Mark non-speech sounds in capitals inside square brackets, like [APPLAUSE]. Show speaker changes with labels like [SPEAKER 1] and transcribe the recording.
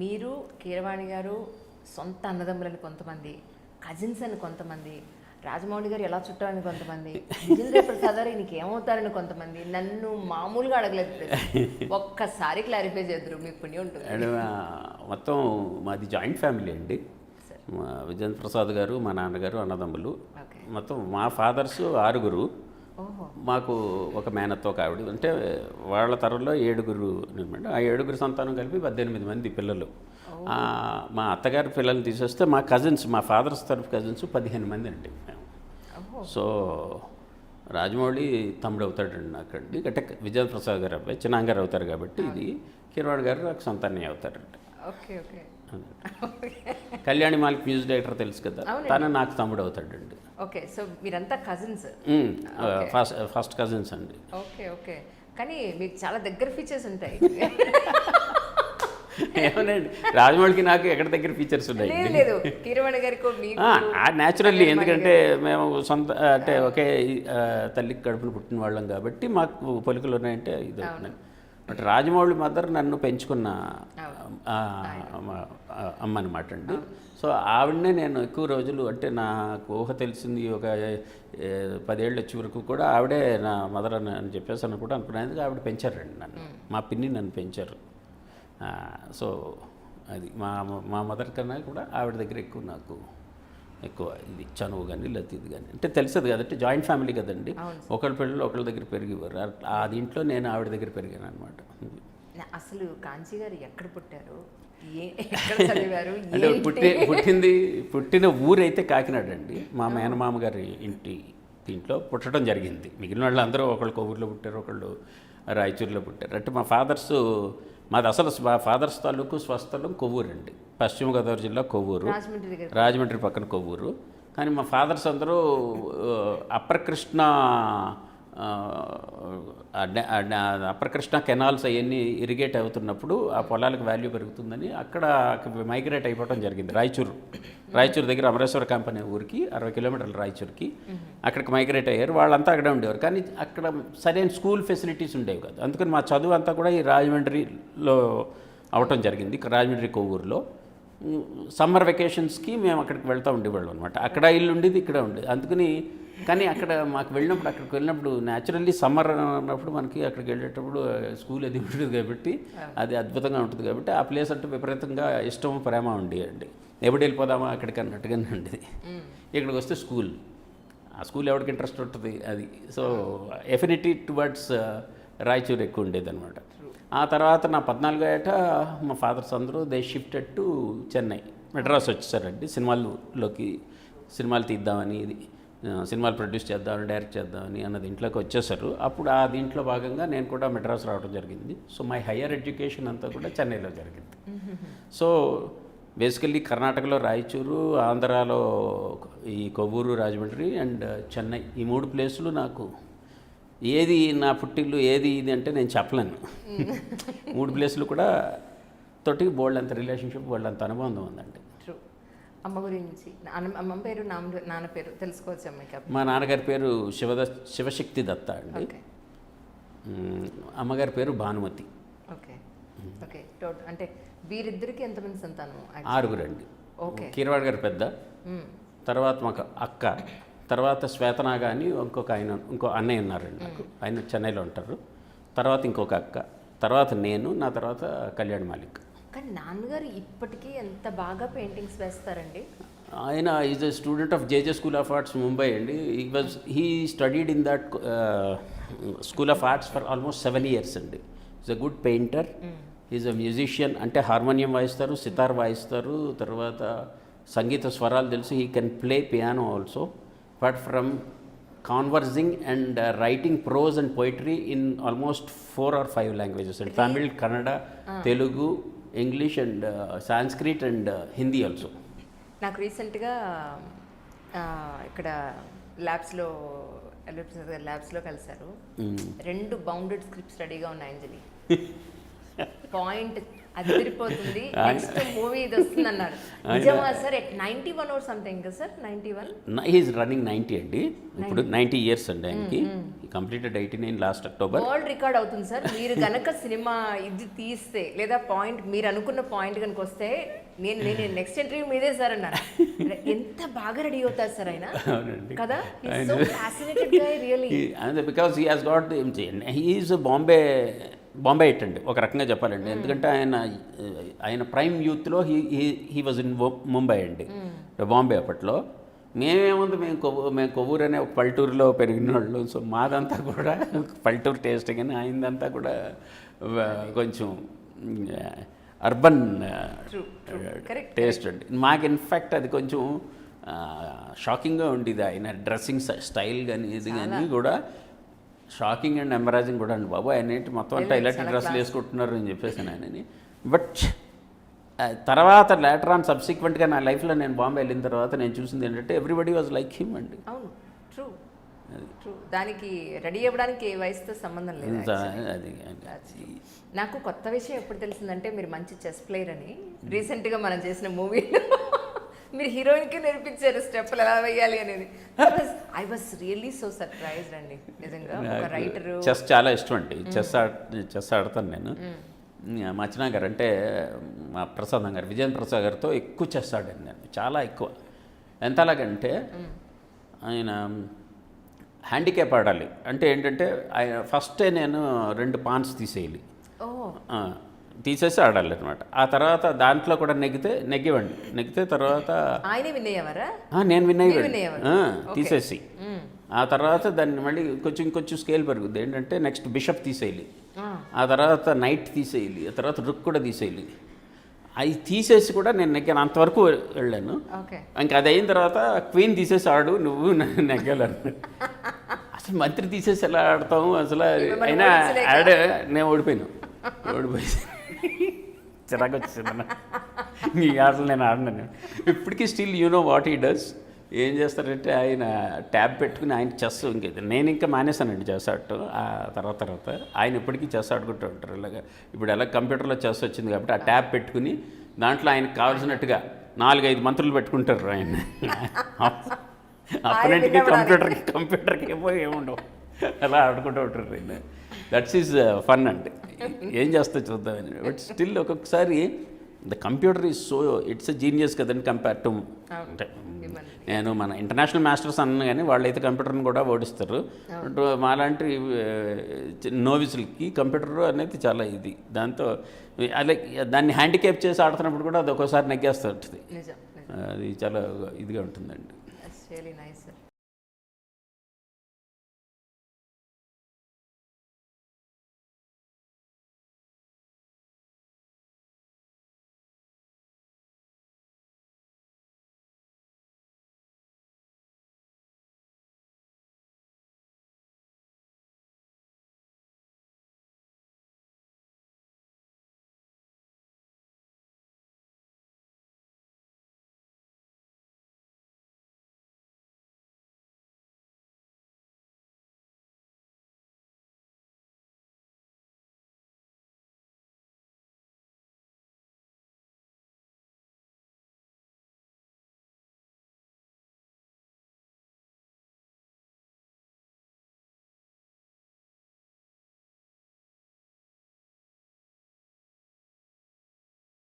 [SPEAKER 1] మీరు కీరవాణి గారు సొంత అన్నదమ్ములని కొంతమంది కజిన్స్ అని కొంతమంది రాజమౌళి గారు ఎలా చుట్టాలని కొంతమంది విజేంద్ర ప్రసాద్ గారు ఈయనకి ఏమవుతారని కొంతమంది నన్ను మామూలుగా అడగలేదు. ఒక్కసారి క్లారిఫై చేద్దరు మీకు పుణ్యం ఉంటుంది.
[SPEAKER 2] మొత్తం మాది జాయింట్ ఫ్యామిలీ అండి. మా విజేంద్ర ప్రసాద్ గారు మా నాన్నగారు అన్నదమ్ములు. మొత్తం మా ఫాదర్స్ ఆరుగురు. మాకు ఒక మేనత్తో ఒక ఆవిడ. అంటే వాళ్ళ తరంలో ఏడుగురు అనమాట ఆ ఏడుగురు సంతానం కలిపి పద్దెనిమిది మంది పిల్లలు. మా అత్తగారి పిల్లల్ని తీసేస్తే మా కజిన్స్ మా ఫాదర్స్ తరఫు కజిన్స్ పదిహేను మంది అండి సో రాజమౌళి తమ్ముడు అవుతాడండి నాకండి. అంటే విజేంద్ర ప్రసాద్ గారు అబ్బాయి చిన్నాంగారు అవుతారు కాబట్టి ఇది. కిరవాణి గారు నాకు సంతానం అవుతారండి
[SPEAKER 1] okay okay.
[SPEAKER 2] Kalyani Malik music director తెలుసు కదా. తను నాకు తమ్ముడు అవుతాడండి.
[SPEAKER 1] ఓకే సో మీరంతా కజిన్స్.
[SPEAKER 2] ఫస్ట్ ఫస్ట్ కజిన్స్ అండి.
[SPEAKER 1] Okay okay. కానీ మీకు చాలా దగ్గర ఫీచర్స్ ఉంటాయి. [LAUGHS]
[SPEAKER 2] ఏమోనండి. రాజమౌళికి నాకు ఎక్కడ దగ్గర ఫీచర్స్ ఉన్నాయి
[SPEAKER 1] లేదు కీరవాణి గారికి
[SPEAKER 2] న్యాచురల్లీ ఎందుకంటే మేము సొంత అంటే ఒకే తల్లికి కడుపును పుట్టిన వాళ్ళం కాబట్టి మాకు పలుకులు ఉన్నాయంటే ఇది బట్ రాజమౌళి మదర్ నన్ను పెంచుకున్న అమ్మ- అనమాట అండి సో ఆవిడనే నేను ఎక్కువ రోజులు అంటే నాకు ఊహ తెలిసింది ఒక పదేళ్ళు వచ్చే వరకు కూడా ఆవిడే నా మదర్ అని అని చెప్పేసి అని కూడా అనుకునేందుకు ఆవిడ పెంచారండి నన్ను. మా పిన్ని నన్ను పెంచారు. సో అది మా మా మదర్ కన్నా కూడా ఆవిడ దగ్గర ఎక్కువ నాకు ఎక్కువ ఇది చనువు కానీ లేకపోతే ఇది కానీ. అంటే తెలుసది కదంటే జాయింట్ ఫ్యామిలీ కదండి. ఒకళ్ళ పిల్లలు ఒకళ్ళ దగ్గర పెరిగేవారు. ఆ- దీంట్లో నేను ఆవిడ దగ్గర పెరిగాను అనమాట
[SPEAKER 1] అసలు కాంచీ గారు ఎక్కడ పుట్టారు? [LAUGHS]
[SPEAKER 2] అంటే? పుట్టి పుట్టింది పుట్టిన ఊరైతే కాకినాడ అండి మా మేనమామ గారి ఇంటి దీంట్లో పుట్టడం జరిగింది. మిగిలిన వాళ్ళు అందరూ ఒకళ్ళు కొవ్వూరులో పుట్టారు ఒకళ్ళు రాయచూరులో పుట్టారు. అంటే మా ఫాదర్స్ మాది అసలు మా ఫాదర్స్ తాలూకు స్వస్థలం కొవ్వూరు అండి పశ్చిమ గోదావరి జిల్లా కొవ్వూరు.
[SPEAKER 1] రాజమండ్రి
[SPEAKER 2] పక్కన కొవ్వూరు. కానీ మా ఫాదర్స్ అందరూ upper Krishna upper Krishna canals అవన్నీ ఇరిగేట్ అవుతున్నప్పుడు ఆ పొలాలకు వాల్యూ పెరుగుతుందని అక్కడ మైగ్రేట్ అయిపోవడం జరిగింది రాయచూరు. రాయచూరు దగ్గర అమరేశ్వర క్యాంప్ అనే ఊరికి అరవై కిలోమీటర్లు రాయచూరుకి అక్కడికి మైగ్రేట్ అయ్యారు. వాళ్ళంతా అక్కడే ఉండేవారు. కానీ అక్కడ సరైన స్కూల్ ఫెసిలిటీస్ ఉండేవి కాదు. అందుకని మా చదువు అంతా కూడా ఈ రాజమండ్రిలో అవటం జరిగింది రాజమండ్రి కొవ్వూరులో. సమ్మర్ వెకేషన్స్కి మేము అక్కడికి వెళ్తూ ఉండేవాళ్ళం అనమాట అక్కడ ఇల్లు ఉండేది ఇక్కడ ఉండేది. అందుకని కానీ అక్కడ మాకు వెళ్ళినప్పుడు అక్కడికి వెళ్ళినప్పుడు న్యాచురల్లీ సమ్మర్ అన్నప్పుడు మనకి అక్కడికి వెళ్ళేటప్పుడు స్కూల్ అది ఉంటుంది కాబట్టి అది అద్భుతంగా ఉంటుంది కాబట్టి ఆ ప్లేస్ అంటే విపరీతంగా ఇష్టం ప్రేమ ఉండేయండి ఎప్పుడు వెళ్ళిపోదామా అక్కడికి అన్నట్టుగానే ఉండేది. ఇక్కడికి వస్తే స్కూల్ ఆ స్కూల్ ఎవరికి ఇంట్రెస్ట్ ఉంటుంది అది. సో ఎఫినిటీ టువర్డ్స్ రాయచూరు ఎక్కువ ఉండేది అనమాట ఆ తర్వాత నా పద్నాలుగు ఏట మా ఫాదర్స్ అందరూ they shifted to Chennai. Madras వచ్చేసారండి. సినిమాల్లోకి సినిమాలు తీద్దామని ఇది సినిమాలు ప్రొడ్యూస్ చేద్దామని డైరెక్ట్ చేద్దామని అన్నది ఇంట్లోకి వచ్చేసారు. అప్పుడు ఆ దీంట్లో భాగంగా నేను కూడా మెడ్రాస్ రావడం జరిగింది. సో మై హయ్యర్ ఎడ్యుకేషన్ అంతా కూడా చెన్నైలో జరిగింది. సో బేసికల్లీ కర్ణాటకలో రాయచూరు ఆంధ్రాలో ఈ కొవ్వూరు రాజమండ్రి అండ్ చెన్నై ఈ మూడు ప్లేసులు నాకు ఏది నా పుట్టిల్లు ఏది ఇది అంటే నేను చెప్పలేను. [LAUGHS] మూడు ప్లేసులు కూడా తోటి బోల్డ్ అంత రిలేషన్షిప్ బోల్డ్ అంత అనుబంధం ఉందండి.
[SPEAKER 1] ట్రూ. అమ్మ గురించి అమ్మ పేరు నాన్న పేరు తెలుసుకోవచ్చు అమ్మాయికి
[SPEAKER 2] మా నాన్నగారి పేరు శివద శివశక్తి దత్త అండి. అమ్మగారి పేరు భానుమతి.
[SPEAKER 1] ఓకే. ఓకే. టోటల్ అంటే వీరిద్దరికి ఎంతమంది సంతానం?
[SPEAKER 2] ఆరుగురు అండి
[SPEAKER 1] ఓకే.
[SPEAKER 2] కీరవాడ గారు పెద్ద. తర్వాత మాకు అక్క. తర్వాత శ్వేతనాగ అని ఇంకొక ఆయన ఇంకో అన్నయ్య ఉన్నారండి నాకు ఆయన చెన్నైలో ఉంటారు. తర్వాత ఇంకొక అక్క తర్వాత నేను నా తర్వాత కళ్యాణ్ మాలిక్.
[SPEAKER 1] కానీ నాన్నగారు ఇప్పటికీ ఎంత బాగా పెయింటింగ్స్ వేస్తారండి?
[SPEAKER 2] ఆయన is a student of JJ school of arts Mumbai అండి. He was he studied in that school of arts for almost seven years అండి. Is a good painter is a musician అంటే హార్మోనియం వాయిస్తారు సితార్ వాయిస్తారు తర్వాత సంగీత స్వరాలు తెలుసు. He can play piano also but from conversing and writing prose and poetry in almost four or five languages. And Tamil Kannada Telugu English and Sanskrit and Hindi also.
[SPEAKER 1] నాకు రీసెంట్గా ఇక్కడ ల్యాబ్స్లో ల్యాబ్స్లో కలిశారు. రెండు బౌండెడ్ స్క్రిప్ట్స్ రెడీగా ఉన్నాయి Anjali. [LAUGHS] Point అది తిరిగిపోతుంది next movie ఇది వస్తుంది అన్నారు నిజమా sir? Ninety one or something sir? Ninety one
[SPEAKER 2] he's running ninety అండి. ఇప్పుడు నైంటీ ఇయర్స్ అండి ఆయనకి. Completed eighty nine last October
[SPEAKER 1] world record అవుతుంది సార్. మీరు గనక సినిమా ఇది తీస్తే లేదా పాయింట్ మీరు అనుకున్న పాయింట్ కనుక వస్తే నేను నేను నెక్స్ట్ ఇంటర్వ్యూ మీదే సార్ అన్నారు ఎంత బాగా రెడీ అవుతారు సార్ ఆయన? కదా?
[SPEAKER 2] Because he has got he's Bombay Bombay hit అండి. ఒక రకంగా చెప్పాలండి. ఎందుకంటే ఆయన ఆయన ప్రైమ్ యూత్లో he he was in Mumbai అండి. బాంబే అప్పట్లో. మేమేముంది మేము కొవ్వు మేము కొవ్వూరు అనే ఒక పల్లెటూరులో పెరిగిన వాళ్ళు సో మాదంతా కూడా [LAUGHS] పల్లెటూరు టేస్ట్ కానీ ఆయనదంతా కూడా కొంచెం అర్బన్ టేస్ట్ అండి. మాకు ఇన్ఫ్యాక్ట్ అది కొంచెం షాకింగ్గా ఉండేది ఆయన డ్రెస్సింగ్ స్టైల్ కానీ ఇది కానీ కూడా షాకింగ్ అండ్ ఎంబరాజింగ్ కూడా అండి బాబు. ఆయన ఏంటి మొత్తం అంతా ఇలాంటి డ్రెస్సులు వేసుకుంటున్నారు అని చెప్పేసి ఆయనని బట్ తర్వాత లేటర్ ఆన్ సబ్సిక్వెంట్గా నా లైఫ్లో నేను బాంబే వెళ్ళిన తర్వాత నేను చూసింది ఏంటంటే ఎవ్రీబడి వాజ్ లైక్ హిమ్ అండి.
[SPEAKER 1] అవును. ట్రూ ట్రూ దానికి రెడీ అవ్వడానికి ఏ వయసుతో సంబంధం లేదు. నాకు కొత్త విషయం ఎప్పుడు తెలిసిందంటే మీరు మంచి చెస్ ప్లేయర్ అని. రీసెంట్గా మనం చేసిన మూవీలో మీరు హీరోయిన్కి నేర్పించారు స్టెప్పులు ఎలా వేయాలి అనేది. I was really so surprised అండి నిజంగా ఒక రైటరు
[SPEAKER 2] చెస్ చాలా ఇష్టం అండి. చెస్ చెస్ ఆడతాను నేను. మచనా గారు అంటే మా ప్రసాదం గారు విజయన్ ప్రసాద్ గారితో ఎక్కువ చెస్ ఆడాను నేను చాలా ఎక్కువ. ఎంతలాగంటే ఆయన హ్యాండిక్యాప్ ఆడాలి. అంటే ఏంటంటే ఆయన ఫస్టే నేను రెండు పాన్స్ తీసేయాలి. తీసేసి ఆడాలి అనమాట ఆ తర్వాత దాంట్లో కూడా నెగ్గితే నెగ్గివ్వండి. నెగ్గితే తర్వాత నేను విన్ అయ్యాను. తీసేసి. ఆ తర్వాత దాన్ని మళ్ళీ కొంచెం ఇంకొంచెం స్కేల్ పెరుగుద్ది. ఏంటంటే నెక్స్ట్ బిషప్ తీసేయాలి. ఆ. తర్వాత నైట్ తీసేయాలి. ఆ తర్వాత రుక్ కూడా తీసేయాలి. అవి తీసేసి కూడా నేను నెగ్గాను. అంతవరకు వెళ్ళాను. ఇంకా అది అయిన తర్వాత క్వీన్ తీసేసి ఆడు నువ్వు నెగ్గాలను. అసలు మంత్రి తీసేసి ఎలా ఆడతాము అసలు అయినా? ఆడే నేను ఓడిపోయాను. ఓడిపోయి చిరాకు వచ్చింది నాకు. ఈ ఆటలు నేను ఆడినాను ఇప్పటికీ still you know what he does. ఏం చేస్తారంటే ఆయన ట్యాబ్ పెట్టుకుని ఆయన చెస్ ఇంక నేను ఇంకా మానేశానండి చెస్ ఆడటం. ఆ తర్వాత తర్వాత ఆయన ఇప్పటికీ చెస్ ఆడుకుంటూ ఉంటారు. ఇలాగా ఇప్పుడు ఎలా కంప్యూటర్లో చెస్ వచ్చింది కాబట్టి ఆ ట్యాబ్ పెట్టుకుని దాంట్లో ఆయనకు కావాల్సినట్టుగా నాలుగైదు మంత్రులు పెట్టుకుంటారు ఆయన. అప్పటికి కంప్యూటర్కి కంప్యూటర్కి ఏమో ఏముండవు. అలా ఆడుకుంటూ ఉంటారు ఆయన దట్స్ ఈజ్ ఫన్ అండి. ఏం చేస్తా చూద్దామని బట్ స్టిల్ ఒక్కొక్కసారి the computer is so it's a genius కదండి కంపేర్ టు అంటే నేను మన ఇంటర్నేషనల్ మాస్టర్స్ అన్న కానీ వాళ్ళైతే కంప్యూటర్ని కూడా ఓడిస్తారు. బట్ మాలాంటి నోవిస్లకి కంప్యూటర్ అనేది చాలా ఇది. దాంతో అలా దాన్ని హ్యాండిక్యాప్ చేసి ఆడుతున్నప్పుడు కూడా అది ఒక్కోసారి నెగ్గేస్తూ ఉంటుంది. అది చాలా ఇదిగా ఉంటుందండి.